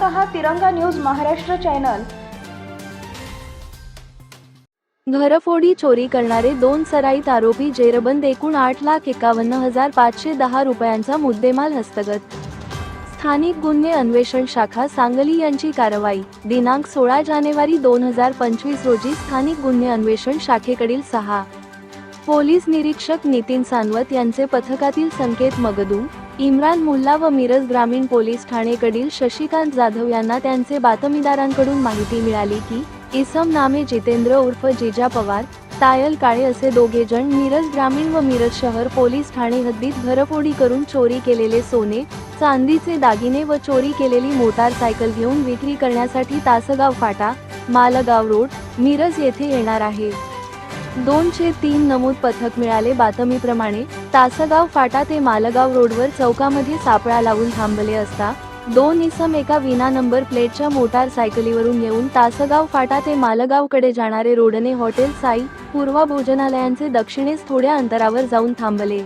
पाहत आहात तिरंगा न्यूज महाराष्ट्र चॅनल. घरफोडी चोरी करणारे दोन सराईत आरोपी जेरबंद एकूण आठ लाख एकावन्न हजार पाचशे दहा रुपयांचा मुद्देमाल हस्तगत. स्थानिक गुन्हे अन्वेषण शाखा सांगली यांची कारवाई. दिनांक सोळा जानेवारी दोन हजार पंचवीस रोजी स्थानिक गुन्हे अन्वेषण शाखेकडील सहा. पोलीस निरीक्षक नितीन सानवत यांचे पथकातील संकेत मगदू इम्रान मुल्ला व मिरज ग्रामीण पोलीस ठाणेकडील शशिकांत जाधव यांना त्यांचे बातमीदारांकडून माहिती मिळाली की इसम नामे जितेंद्र उर्फ जिजा पवार तायल काळे असे दोघे जण मिरज ग्रामीण व मिरज शहर पोलीस ठाणे हद्दीत घरफोडी करून चोरी केलेले सोने चांदीचे दागिने व चोरी केलेली मोटारसायकल घेऊन विक्री करण्यासाठी तासगाव फाटा मालगाव रोड मिरज येथे येणार आहे. दोनशे तीन नमूद पथक मिळाले बातमीप्रमाणे तासगाव फाटा ते मालगाव रोडवर चौकामध्ये सापळा लावून थांबले असता दोन इसम एका विना नंबर प्लेटच्या मोटारसायकलीवरून येऊन तासगाव फाटा ते मालगावकडे जाणारे रोडने हॉटेल साई पूर्वा भोजनालयांचे दक्षिणेस थोड्या अंतरावर जाऊन थांबले.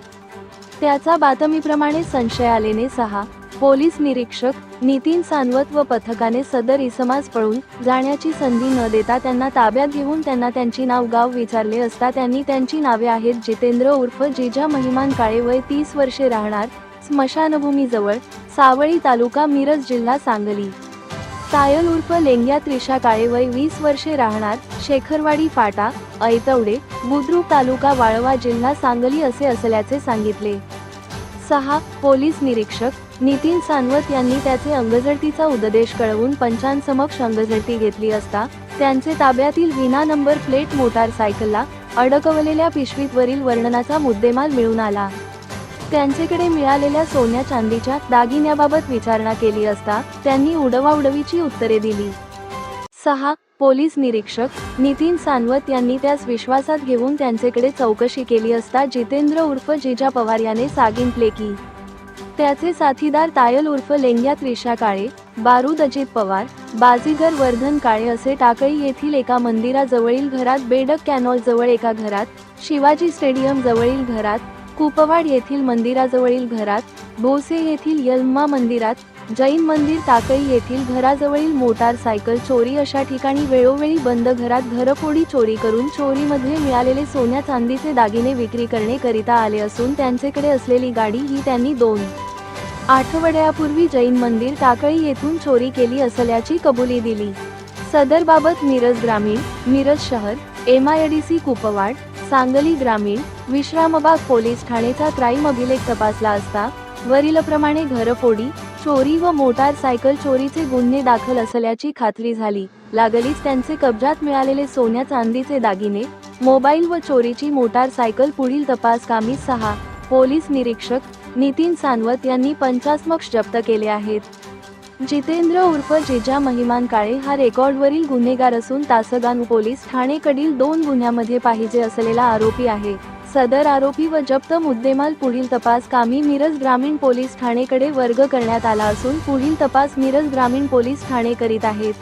त्याचा बातमीप्रमाणे संशय आलेने सहा पोलीस निरीक्षक नितीन सानवत व पथकाने सदर इसमास पळून जाण्याची संधी न देता त्यांना ताब्यात घेऊन त्यांना त्यांची नाव गाव विचारले असता त्यांनी त्यांची नावे आहेत जितेंद्र उर्फ जिजा महिमान काळे वय तीस वर्षे राहणार स्मशानभूमीजवळ सावळी तालुका मिरज जिल्हा सांगली. सायल उर्फ लेंग्या त्रिशा काळे वय वीस वर्षे राहणार शेखरवाडी फाटा ऐतवडे बुद्रुक तालुका वाळवा जिल्हा सांगली असे असल्याचे सांगितले. सहा पोलीस निरीक्षक नितीन सानवत यांनी त्याचे अंगझडतीचा उद्देश कळवून पंचांसमक्ष अंगझडती घेतली असता त्यांचे ताब्यातील विना नंबर प्लेट मोटारसायकलला अडकवलेल्या पिशवीतवरील वर्णनाचा मुद्देमाल मिळून आला. त्यांचेकडे मिळालेल्या सोन्या चांदीच्या दागिन्याबाबत विचारणा केली असता त्यांनी उडवाउडवीची उत्तरे दिली. सहा पोलीस निरीक्षक नितीन सानवत यांनी त्यास विश्वासात घेऊन त्यांचेकडे चौकशी केली असता जितेंद्र उर्फ जिजा पवार याने सांगितले की त्याचे साथीदार तायल उर्फ लेंग्या त्रिषा काळे बारूद अजित पवार बाजीगर वर्धन काळे असे टाकळी येथील एका मंदिराजवळील घरात बेडक कॅनॉल जवळ एका घरात शिवाजी स्टेडियम जवळील घरात कुपवाड येथील मंदिराजवळील घरात भोसे येथील यल्मा मंदिरात जैन मंदिर टाकळी येथील घराजवळील मोटारसायकल चोरी अशा ठिकाणी वेळोवेळी बंद घरात घरफोडी चोरी करून चोरीमध्ये मिळालेले सोन्या चांदीचे दागिने विक्री करणे करिता आले असून त्यांचेकडे असलेली गाडी ही त्यांनी दोन आठवड्यापूर्वी जैन मंदिर टाकळी येथून चोरी केली असल्याची कबुली दिली. सदरबाबत मिरज ग्रामीण मिरज शहर एमआयडीसी कुपवाड सांगली ग्रामीण विश्रामबाग पोलीस ठाणेचा क्राईम अभिलेख तपासला असता वरीलप्रमाणे घरफोडी चोरी व मोटारसायकल चोरीचे गुन्हे दाखल असल्याची खात्री झाली. लागलीच त्यांचे कब्जात मिळालेले सोन्या चांदीचे दागिने मोबाईल व चोरीची मोटारसायकल पुढील तपास कामी सहा पोलीस निरीक्षक नितीन सानवत यांनी पंचास्मक्ष जप्त केले आहेत. जितेंद्र उर्फ जिजा महिमान काळे हा रेकॉर्डवरील गुन्हेगार असून तासगान पोलीस ठाणेकडील दोन गुन्ह्यामध्ये पाहिजे असलेला आरोपी आहे. सदर आरोपी व जप्त मुद्देमाल पुढील तपास कामी मिरज ग्रामीण पोलीस ठाणेकडे वर्ग करण्यात आला असून पुढील तपास मिरज ग्रामीण पोलीस ठाणे करीत आहेत.